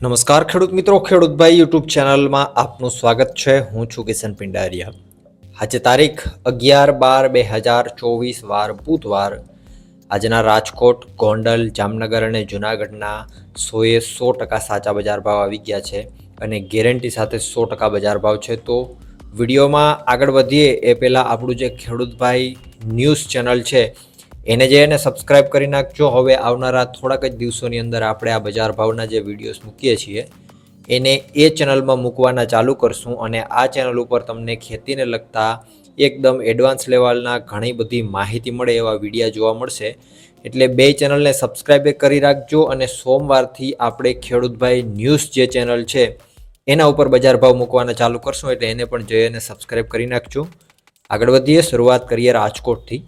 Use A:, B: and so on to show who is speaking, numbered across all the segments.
A: નમસ્કાર ખેડૂત મિત્રો ખેડૂતભાઈ યુટ્યુબ ચેનલમાં આપનું સ્વાગત છે. હું છું કિશન પિંડારિયા. આજે તારીખ અગિયાર બાર બે હજાર ચોવીસ વાર બુધવાર આજના રાજકોટ, ગોંડલ, જામનગર અને જુનાગઢના સોએ સો ટકા સાચા બજાર ભાવ આવી ગયા છે અને ગેરંટી સાથે સો ટકા બજાર ભાવ છે. તો વિડીયોમાં આગળ વધીએ એ પહેલાં આપણું જે ખેડૂતભાઈ ન્યૂઝ ચેનલ છે એને જે એને સબસ્ક્રાઇબ કરી નાખજો. હવે આવનારા થોડાક જ દિવસોની અંદર આપણે આ બજાર ભાવના જે વિડીયોઝ મૂકીએ છીએ, એને એ ચેનલમાં મૂકવાના ચાલુ કરશું અને આ ચેનલ ઉપર તમને ખેતીને લગતા એકદમ એડવાન્સ લેવલના ઘણી બધી માહિતી મળે એવા વિડીયા જોવા મળશે. એટલે બે ચેનલને સબસ્ક્રાઇબ કરી રાખજો અને સોમવારથી આપણે ખેડૂતભાઈ ન્યૂઝ જે ચેનલ છે, એના ઉપર બજાર ભાવ મૂકવાના ચાલુ કરશું. એટલે એને પણ જઈ અને સબસ્ક્રાઇબ કરી નાખજો. આગળ વધીએ, શરૂઆત કરીએ રાજકોટથી.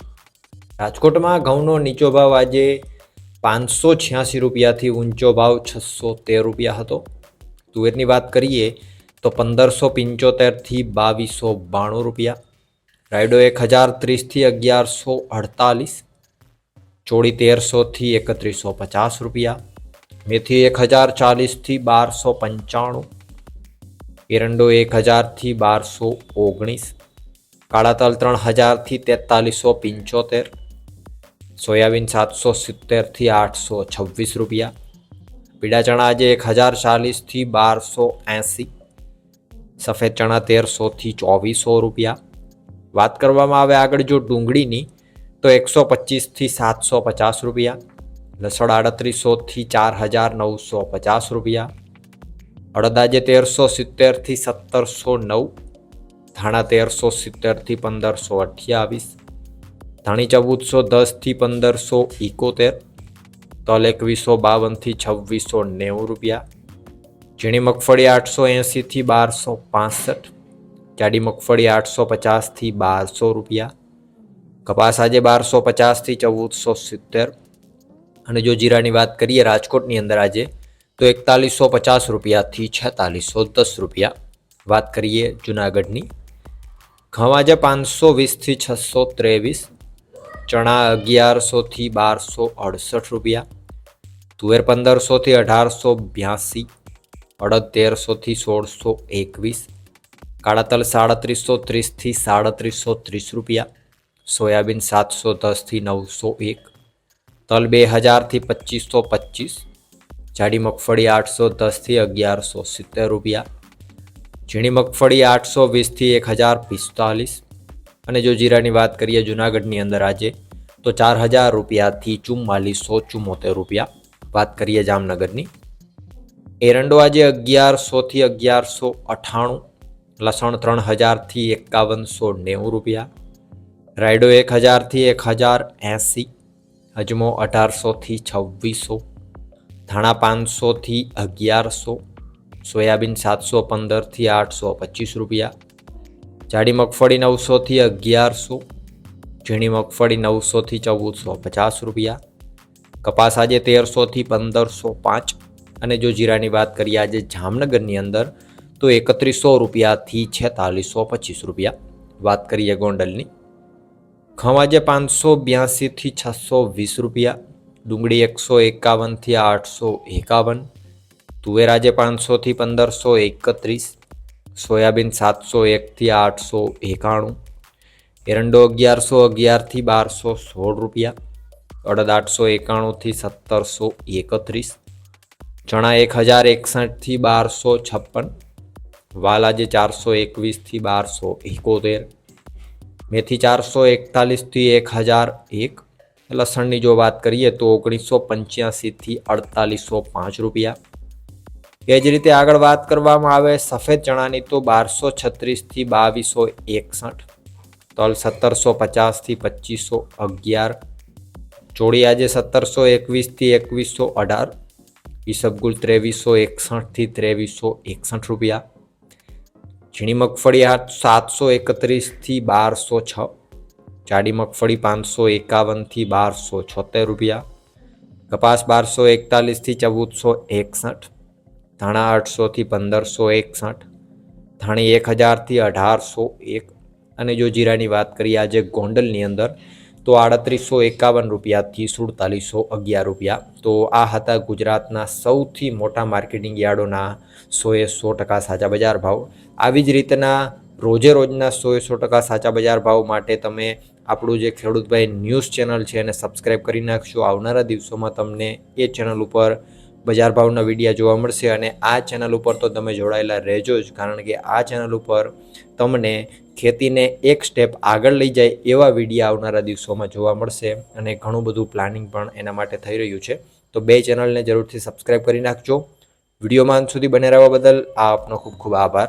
A: રાજકોટમાં ઘઉંનો નીચો ભાવ આજે પાંચસો છ્યાસી રૂપિયાથી ઊંચો ભાવ છસો તેર રૂપિયા હતો. તુવેરની વાત કરીએ તો પંદરસો પંચોતેરથી બાવીસો બાણું રૂપિયા. રાયડો એક હજાર ત્રીસથી અગિયારસો અડતાલીસ. ચોળી તેરસોથી એકત્રીસો પચાસ રૂપિયા. મેથી એક હજાર ચાલીસથી બારસો પંચાણું. એરંડો એક હજારથી બારસો ઓગણીસ. કાળા તલ ત્રણ હજારથી તેતાલીસો પંચોતેર. સોયાબીન સાતસો સિત્તેરથી આઠસો છવ્વીસ રૂપિયા. પીળા ચણા આજે એક હજાર ચાલીસથી બારસો એંસી. સફેદ ચણા તેરસોથી ચોવીસો રૂપિયા. વાત કરવામાં આવે આગળ જો ડુંગળીની, તો એકસો પચીસથી સાતસો પચાસ રૂપિયા. લસણ આડત્રીસોથી ચાર હજાર નવસો પચાસ રૂપિયા. અડદ આજે તેરસો સિત્તેરથી સત્તરસો નવ. ધાણા તેરસો સિત્તેરથી પંદરસો અઠ્યાવીસ. ધાણી ચૌદસો દસથી પંદરસો એકોતેર, તલ એકવીસો બાવનથી છવ્વીસો નેવું રૂપિયા, ઝીણી મગફળી આઠસો એંસીથી બારસો પાસઠ, જાડી મગફળી આઠસો પચાસથી બારસો રૂપિયા, કપાસ આજે બારસો પચાસથી ચૌદસો સિત્તેર. અને જો જીરાની વાત કરીએ રાજકોટની અંદર આજે, તો એકતાલીસો પચાસ રૂપિયાથી છેતાલીસો દસ રૂપિયા. વાત કરીએ જુનાગઢની. ઘઉં આજે પાંચસો વીસથી છસો ત્રેવીસ ચણા અગિયારસોથી બારસો અડસઠ રૂપિયા, તુવેર પંદરસોથી અઢારસો બ્યાસી અડદ તેરસોથી સોળસો એકવીસ કાળા તલ સાડત્રીસો ત્રીસથી સાડત્રીસો ત્રીસ રૂપિયા, સોયાબીન સાતસો દસથી નવસો એક તલ બે હજારથી પચીસો પચીસ જાડી મગફળી આઠસો દસથી અગિયારસો સિત્તેર રૂપિયા, ઝીણી મગફળી આઠસો વીસથી એક હજાર પિસ્તાલીસ અને જો જીરાની વાત કરીએ જુનાગઢની અંદર આજે, તો ચાર હજાર રૂપિયાથી ચુમ્માલીસો ચુમ્મોતેર રૂપિયા વાત કરીએ જામનગરની. એરંડો આજે અગિયારસોથી અગિયારસો અઠ્ઠાણું લસણ ત્રણ હજારથી એકાવનસો નેવું રૂપિયા, રાયડો એક હજારથી એક હજાર એંસી, અજમો અઢારસોથી છવ્વીસો, ધાણા પાંચસોથી અગિયારસો, સોયાબીન સાતસો પંદરથી આઠસો પચીસ રૂપિયા જાડી મગફળી નવસોથી અગિયારસો, ઝીણી મગફળી નવસોથી ચૌદસો પચાસ રૂપિયા, કપાસ આજે તેરસોથી પંદરસો પાંચ અને જો જીરાની વાત કરીએ આજે જામનગરની અંદર, તો એકત્રીસો રૂપિયાથી છેતાલીસો પચીસ રૂપિયા. વાત કરીએ ગોંડલની, ઘઉં આજે પાંચસો બ્યાસીથી છસો વીસ રૂપિયા, ડુંગળી એકસો એકાવનથી આઠસો એકાવન, તુવેર આજે પાંચસોથી પંદરસો એકત્રીસ સોયાબીન સાતસો એકથી આઠસો એકાણું, એરંડો અગિયારસો અગિયારથી બારસો સોળ રૂપિયા, અડદ આઠસો એકાણુંથી સત્તરસો એકત્રીસ, ચણા એક હજાર એકસઠથી બારસો છપ્પન, વાલ આજે ચારસો એકવીસથી બારસો એકોતેર, મેથી ચારસો એકતાલીસથી એક હજાર એક, લસણની જો વાત કરીએ તો ઓગણીસો પંચ્યાસીથી અડતાલીસો પાંચ રૂપિયા એ જ રીતે આગળ વાત કરવામાં આવે, સફેદ ચણાની તો બારસો છત્રીસથી બાવીસો એકસઠ, તલ સત્તરસો પચાસથી પચીસો અગિયાર, ચોળી આજે સત્તરસો એકવીસથી એકવીસો અઢાર ઈસબગુલ ત્રેવીસો એકસઠથી ત્રેવીસો એકસઠ રૂપિયા, ઝીણી મગફળી આ સાતસો એકત્રીસથી બારસો છ, જાડી મગફળી પાંચસો એકાવનથી બારસો છોતેર રૂપિયા, કપાસ બારસો એકતાલીસથી ચૌદસો એકસઠ ધાણા આઠસોથી પંદરસો એકસઠ ધાણી એક હજારથી અઢારસો એક અને જો જીરાની વાત કરીએ આજે ગોંડલની અંદર, તો આડત્રીસો એકાવન રૂપિયાથી સુડતાલીસો અગિયાર રૂપિયા. તો આ હતા ગુજરાતના સૌથી મોટા માર્કેટિંગ યાર્ડોના સોએ સો ટકા સાચા બજાર ભાવ. આવી જ રીતના રોજે રોજના સોએ સો ટકા સાચા બજાર ભાવ માટે તમે આપણું જે ખેડૂતભાઈ ન્યૂઝ ચેનલ છે એને સબસ્ક્રાઈબ કરી નાખશો. આવનારા દિવસોમાં તમને એ ચેનલ ઉપર બજાર ભાવના વિડીયા જોવા મળશે અને આ ચેનલ ઉપર તો તમે જોડાયેલા રહેજો જ, કારણ કે આ ચેનલ ઉપર તમને ખેતીને એક સ્ટેપ આગળ લઈ જાય એવા વિડીયા આવનારા દિવસોમાં જોવા મળશે અને ઘણું બધું પ્લાનિંગ પણ એના માટે થઈ રહ્યું છે. તો બે ચેનલને જરૂરથી સબસ્ક્રાઈબ કરી નાખજો. વિડીયોમાં અંત સુધી બને રહેવા બદલ આપનો ખૂબ ખૂબ આભાર.